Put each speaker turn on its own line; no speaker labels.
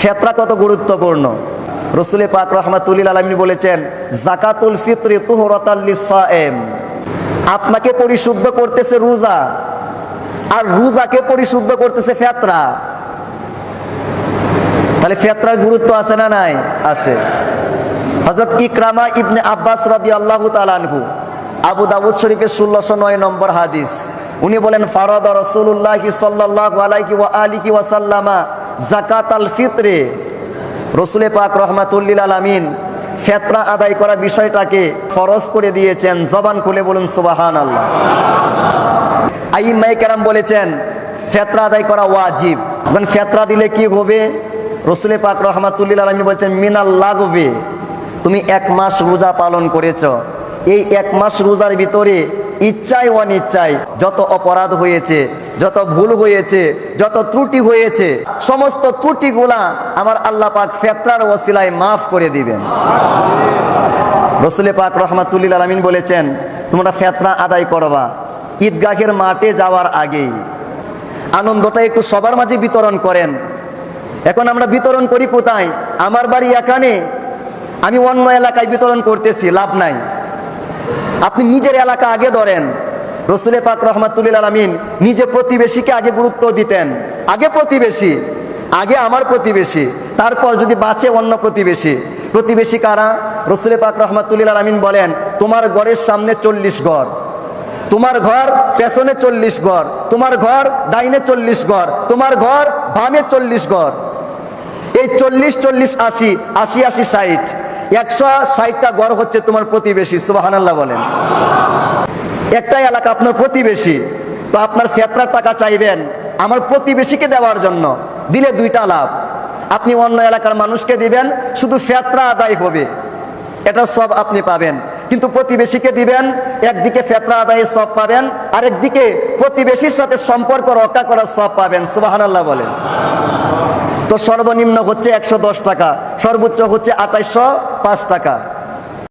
ফেতরা কত গুরুত্বপূর্ণ? রসুলে পাক রহমাতুল্লিল আলমিন বলেছেন, জাকাতুল ফিত্রি তুহরতাল্লিসায়েম আপনাকে পরিশুদ্ধ করতেছে রোজা, আর রোজাকে পরিশুদ্ধ করতেছে ফেতরা। তাহলে ফেতরার গুরুত্ব আছে না নাই? আছে। হজরত ইকরামা ইবনে আব্বাস রাদি আল্লাহ তালানহু আবু দাউদ শরীফের ষোলোশো নয় নম্বর হাদিস, উনি বলেন, ফারদ রসুল্লাহ সাল্লাহ আলাইকি ওয়া আলিকি ওয়াসাল্লামা জাকাত আল ফিতরে। রসুলে পাক রহমাতুল্লিল আলামিন ফেতরা আদায় করা বিষয়টাকে ফরজ করে দিয়েছেন, জবান খুলে বলুন সুবাহান আল্লাহ আইমাই কেরাম বলেছেন, ফেতরা আদায় করা ওয়াজিব। এখন ফেতরা দিলে কি হবে? রসুলে পাক রহমাতুল্লিল আলমী বলছেন, মিনাল লাগবে। তুমি এক মাস রোজা পালন করেছ। এই এক মাস রোজার ভিতরে ইচ্ছায় অনিচ্ছায় যত অপরাধ হয়েছে, যত ভুল হয়েছে, যত ত্রুটি হয়েছে, সমস্ত ত্রুটিগুলা আমার আল্লাহ পাক ফেতরার ওসিলায় মাফ করে দিবেন। রসুলে পাক রহমাতুল্লিল আলমিন বলেছেন, তোমরা ফেতরা আদায় করবা ঈদগাহের মাঠে যাওয়ার আগেই। আনন্দটা একটু সবার মাঝে বিতরণ করেন। এখন আমরা বিতরণ করি কোথায়? আমার বাড়ি এখানে। আমি অন্য এলাকায় বিতরণ করতেছি, লাভ নাই। আপনি নিজের এলাকা আগে ধরেন। রসুলে পাক রহমাতুল্লিল আলমিন নিজে প্রতিবেশীকে আগে গুরুত্ব দিতেন। আগে প্রতিবেশী, আগে আমার প্রতিবেশী, তারপর যদি বাঁচে অন্য প্রতিবেশী। প্রতিবেশী কারা? রসুলে পাক রহমাতুল্লিল আলমিন বলেন, তোমার ঘরের সামনে চল্লিশ ঘর, তোমার ঘর পেছনে চল্লিশ ঘর, তোমার ঘর ডাইনে চল্লিশ ঘর, তোমার ঘর বামে চল্লিশ ঘর। এই চল্লিশ চল্লিশ, আশি আশি আশি, ষাট একশো ষাটটা ঘর হচ্ছে তোমার প্রতিবেশী সুবাহান্লাহ বলেন। একটাই এলাকা আপনার প্রতিবেশী। তো আপনার ফেতরার টাকা চাইবেন আমার প্রতিবেশীকে দেওয়ার জন্য। দিলে দুইটা লাভ। আপনি অন্য এলাকার মানুষকে দিবেন, শুধু ফেতরা আদায় হবে। এটা সব আপনি পাবেন। কিন্তু প্রতিবেশীকে দিবেন, একদিকে ফেতরা আদায়ের সব পাবেন, আরেকদিকে প্রতিবেশীর সাথে সম্পর্ক রক্ষা করার সব পাবেন সুবাহান্লাহ বলেন। তো সর্বনিম্ন হচ্ছে একশো দশ টাকা সর্বোচ্চ হচ্ছে আঠাইশশো টাকা।